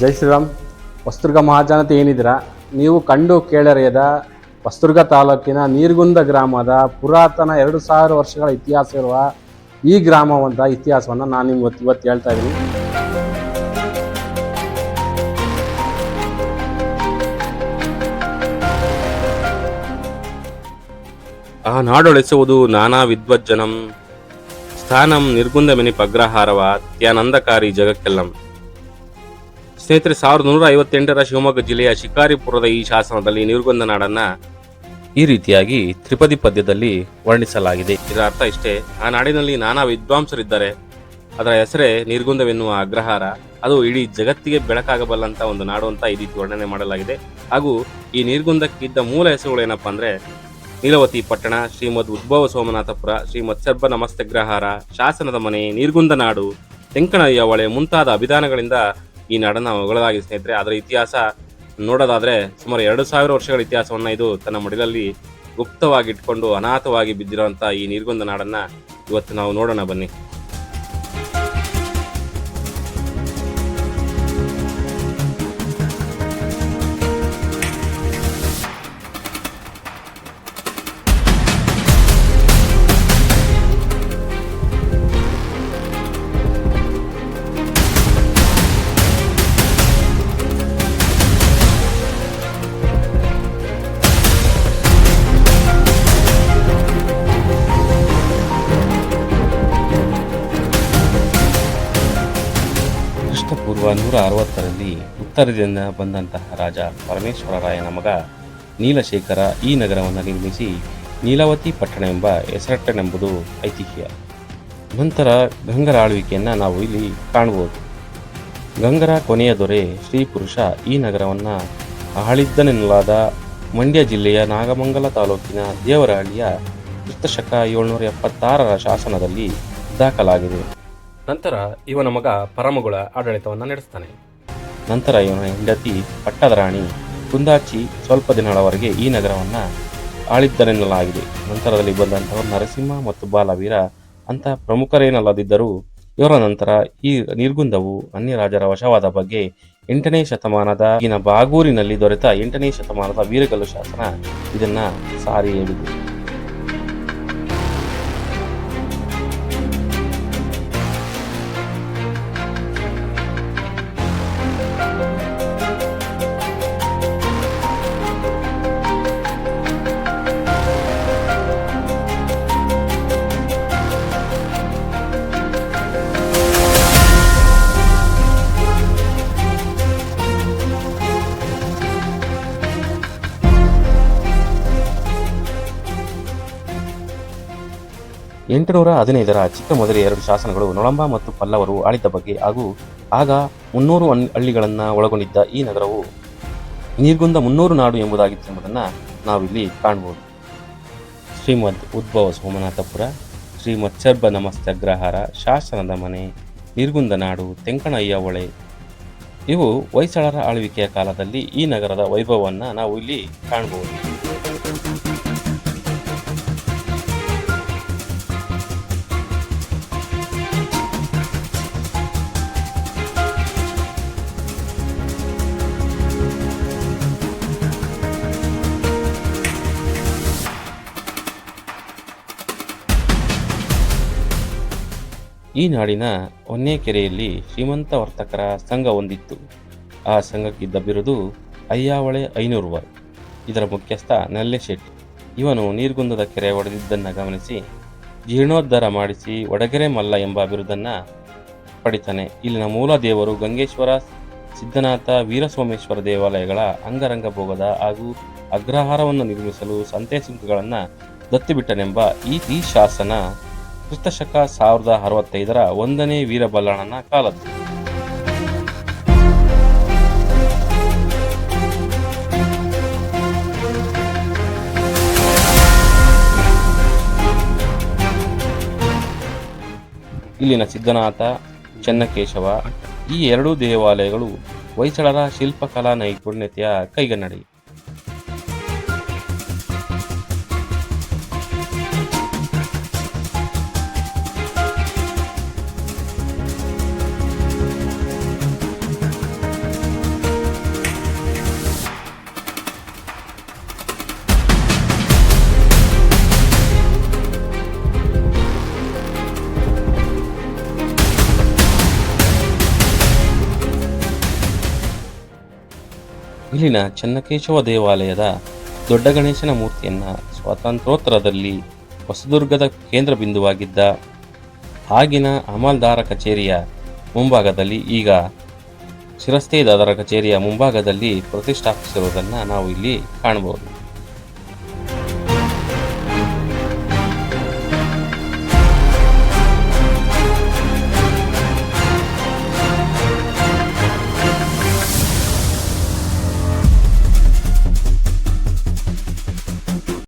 ಜೈ ಶ್ರೀರಾಮ್. ಹೊಸದುರ್ಗ ಮಹಾಜನತೆ ಏನಿದ್ದೀರಾ? ನೀವು ಕಂಡು ಕೇಳರಿಯದ ಹೊಸದುರ್ಗ ತಾಲೂಕಿನ ನೀರ್ಗುಂದ ಗ್ರಾಮದ ಪುರಾತನ ಎರಡು ಸಾವಿರ ವರ್ಷಗಳ ಇತಿಹಾಸ ಇರುವ ಈ ಗ್ರಾಮವಂತ ಇತಿಹಾಸವನ್ನು ನಾನು ನಿಮ್ಗೆ ಇವತ್ತು ಇವತ್ತು ಹೇಳ್ತಾ ಇದ್ದೀನಿ. ಆ ನಾಡೊಳಿಸುವುದು ನಾನಾ ವಿದ್ವಜ್ಜನಂ. ಸ್ಥಾನಂ ನಿರ್ಗುಂದ ಮೆನಿ ಪಗ್ರಹಾರವ ತ್ಯಾನಂದಕಾರಿ ಜಗಕ್ಕೆಲ್ಲಂ. ಸ್ನೇಹಿತರೆ, ಸಾವಿರದ ನೂರ ಐವತ್ತೆಂಟರ ಶಿವಮೊಗ್ಗ ಜಿಲ್ಲೆಯ ಶಿಕಾರಿಪುರದ ಈ ಶಾಸನದಲ್ಲಿ ನಿರ್ಗುಂದ ನಾಡನ್ನ ಈ ರೀತಿಯಾಗಿ ತ್ರಿಪದಿ ಪದ್ಯದಲ್ಲಿ ವರ್ಣಿಸಲಾಗಿದೆ. ಇದರ ಅರ್ಥ ಇಷ್ಟೇ, ಆ ನಾಡಿನಲ್ಲಿ ನಾನಾ ವಿದ್ವಾಂಸರಿದ್ದಾರೆ. ಅದರ ಹೆಸರೇ ನಿರ್ಗುಂದವೆನ್ನುವ ಅಗ್ರಹಾರ. ಅದು ಇಡೀ ಜಗತ್ತಿಗೆ ಬೆಳಕಾಗಬಲ್ಲಂತ ಒಂದು ನಾಡು ಅಂತ ಈ ರೀತಿ ವರ್ಣನೆ ಮಾಡಲಾಗಿದೆ. ಹಾಗೂ ಈ ನಿರ್ಗುಂದಕ್ಕಿದ್ದ ಮೂಲ ಹೆಸರುಗಳೇನಪ್ಪ ಅಂದ್ರೆ, ನೀಲವತಿ ಪಟ್ಟಣ, ಶ್ರೀಮದ್ ಉದ್ಭವ ಸೋಮನಾಥಪುರ ಶ್ರೀಮತ್ ಸರ್ಬ ನಮಸ್ತಗ್ರಹಾರ ಶಾಸನದ ಮನೆ ನೀರ್ಗುಂದ ನಾಡು ತೆಂಕಣಯ್ಯ ಹೊಳೆ ಮುಂತಾದ ಅಭಿಧಾನಗಳಿಂದ ಈ ನಾಡನ್ನ ಹೊಗಳಲಾಗಿದೆ ಸ್ನೇಹಿತರೆ ಅದರ ಇತಿಹಾಸ ನೋಡೋದಾದ್ರೆ ಸುಮಾರು ಎರಡು ಸಾವಿರ ವರ್ಷಗಳ ಇತಿಹಾಸವನ್ನ ಇದು ತನ್ನ ಮಡಿಲಲ್ಲಿ ಗುಪ್ತವಾಗಿ ಇಟ್ಕೊಂಡು ಅನಾಥವಾಗಿ ಬಿದ್ದಿರುವಂಥ ಈ ನೀರ್ಗೊಂದ ನಾಡನ್ನು ಇವತ್ತು ನಾವು ನೋಡೋಣ ಬನ್ನಿ. ಕ್ರಿಸ್ತಪೂರ್ವ ನೂರ ಅರವತ್ತರಲ್ಲಿ ಉತ್ತರದಿಂದ ಬಂದಂತಹ ರಾಜ ಪರಮೇಶ್ವರರಾಯನ ಮಗ ನೀಲಶೇಖರ ಈ ನಗರವನ್ನು ನಿರ್ಮಿಸಿ ನೀಲಾವತಿ ಪಟ್ಟಣ ಎಂಬ ಹೆಸರಟ್ಟನೆಂಬುದು ಐತಿಹ್ಯ. ನಂತರ ಗಂಗರ ಆಳ್ವಿಕೆಯನ್ನು ನಾವು ಇಲ್ಲಿ ಕಾಣಬಹುದು ಗಂಗರ ಕೊನೆಯ ದೊರೆ ಶ್ರೀ ಪುರುಷ ಈ ನಗರವನ್ನು ಆಳಿದ್ದನೆನ್ನಲಾದ ಮಂಡ್ಯ ಜಿಲ್ಲೆಯ ನಾಗಮಂಗಲ ತಾಲೂಕಿನ ದೇವರಹಳ್ಳಿಯ ಕ್ರಿಸ್ತಶಕ ಏಳ್ನೂರ ಎಪ್ಪತ್ತಾರರ ಶಾಸನದಲ್ಲಿ ದಾಖಲಾಗಿದೆ. ನಂತರ ಇವನ ಮಗ ಪರಮಗುಳ ಆಡಳಿತವನ್ನು ನಡೆಸ್ತಾನೆ. ನಂತರ ಇವನ ಹೆಂಡತಿ ಪಟ್ಟದ ರಾಣಿ ಕುಂದಾಚಿ ಸ್ವಲ್ಪ ದಿನಗಳವರೆಗೆ ಈ ನಗರವನ್ನು ಆಳಿದ್ದರೆನ್ನಲಾಗಿದೆ ನಂತರದಲ್ಲಿ ಬಂದಂಥವರು ನರಸಿಂಹ ಮತ್ತು ಬಾಲವೀರ ಅಂತ ಪ್ರಮುಖರೇನಲ್ಲದಿದ್ದರೂ ಇವರ ನಂತರ ಈ ನಿರ್ಗುಂದವು ರಾಜರ ವಶವಾದ ಬಗ್ಗೆ ಎಂಟನೇ ಶತಮಾನದ ಈಗಿನ ಬಾಗೂರಿನಲ್ಲಿ ದೊರೆತ ಎಂಟನೇ ಶತಮಾನದ ವೀರಗಲ್ಲು ಶಾಸನ ಇದನ್ನ ಸಾರಿ ಹೇಳಿದೆ. ಎಂಟುನೂರ ಹದಿನೈದರ ಚಿಕ್ಕ ಮೊದಲ ಎರಡು ಶಾಸನಗಳು ನೊಳಂಬ ಮತ್ತು ಪಲ್ಲವರು ಆಳಿದ್ದ ಬಗ್ಗೆ ಹಾಗೂ ಆಗ ಮುನ್ನೂರು ಹಳ್ಳಿಗಳನ್ನು ಒಳಗೊಂಡಿದ್ದ ಈ ನಗರವು ನೀರ್ಗುಂದ ಮುನ್ನೂರು ನಾಡು ಎಂಬುದಾಗಿತ್ತು ಎಂಬುದನ್ನು ನಾವಿಲ್ಲಿ ಕಾಣಬಹುದು ಶ್ರೀಮದ್ ಉದ್ಭವ ಸೋಮನಾಥಪುರ ಶ್ರೀಮತ್ ಚರ್ಬ ನಮಸ್ತ ಅಗ್ರಹಾರ, ಶಾಸನದ ಮನೆ, ನಿರ್ಗುಂದ ನಾಡು, ತೆಂಕಣಯ್ಯ ಹೊಳೆ ಇವು ಹೊಯ್ಸಳರ ಆಳ್ವಿಕೆಯ ಕಾಲದಲ್ಲಿ ಈ ನಗರದ ವೈಭವವನ್ನು ನಾವು ಇಲ್ಲಿ ಕಾಣಬಹುದು ಈ ನಾಡಿನ ಹೊನ್ನೇಕೆರೆಯಲ್ಲಿ ಶ್ರೀಮಂತ ವರ್ತಕರ ಸಂಘ ಹೊಂದಿತ್ತು ಆ ಸಂಘಕ್ಕಿದ್ದ ಬಿರುದು ಅಯ್ಯಾವಳೆ ಐನೂರುವರ್. ಇದರ ಮುಖ್ಯಸ್ಥ ನಲ್ಲೆಶೆಟ್ಟಿ ಇವನು ನೀರ್ಗುಂದದ ಕೆರೆ ಒಡೆದಿದ್ದನ್ನು ಗಮನಿಸಿ, ಜೀರ್ಣೋದ್ಧಾರ ಮಾಡಿಸಿ ಒಡಗೆರೆ ಮಲ್ಲ ಎಂಬ ಬಿರುದನ್ನು ಪಡಿತಾನೆ. ಇಲ್ಲಿನ ಮೂಲ ದೇವರು ಗಂಗೇಶ್ವರ ಸಿದ್ಧನಾಥ ವೀರಸೋಮೇಶ್ವರ ದೇವಾಲಯಗಳ ಅಂಗರಂಗ ಭೋಗದ ಹಾಗೂ ಅಗ್ರಹಾರವನ್ನು ನಿರ್ಮಿಸಲು ಸಂತೆ ಸುಂಕಗಳನ್ನು ದತ್ತಿಬಿಟ್ಟನೆಂಬ ಈ ಈ ಶಾಸನ ಕ್ರಿಸ್ತಶಕ ಸಾವಿರದ ಅರವತ್ತೈದರ ಒಂದನೇ ವೀರಬಲ್ಲಣನ ಕಾಲದ್ದು. ಇಲ್ಲಿನ ಸಿದ್ಧನಾಥ, ಚೆನ್ನಕೇಶವ ಈ ಎರಡೂ ದೇವಾಲಯಗಳು ಹೊಯ್ಸಳರ ಶಿಲ್ಪಕಲಾ ನೈಪುಣ್ಯತೆಯ ಕೈಗನ್ನಡಿ ಇಲ್ಲಿನ ಚೆನ್ನಕೇಶವ ದೇವಾಲಯದ ದೊಡ್ಡ ಗಣೇಶನ ಮೂರ್ತಿಯನ್ನು ಸ್ವಾತಂತ್ರ್ಯೋತ್ತರದಲ್ಲಿ ಹೊಸದುರ್ಗದ ಕೇಂದ್ರ ಬಿಂದುವಾಗಿದ್ದ ಆಗಿನ ಅಮಲ್ದಾರ ಕಚೇರಿಯ ಮುಂಭಾಗದಲ್ಲಿ ಈಗ ಶಿರಸ್ತೇದಾರರ ಕಚೇರಿಯ ಮುಂಭಾಗದಲ್ಲಿ ಪ್ರತಿಷ್ಠಾಪಿಸಿರುವುದನ್ನು ನಾವು ಇಲ್ಲಿ ಕಾಣಬಹುದು.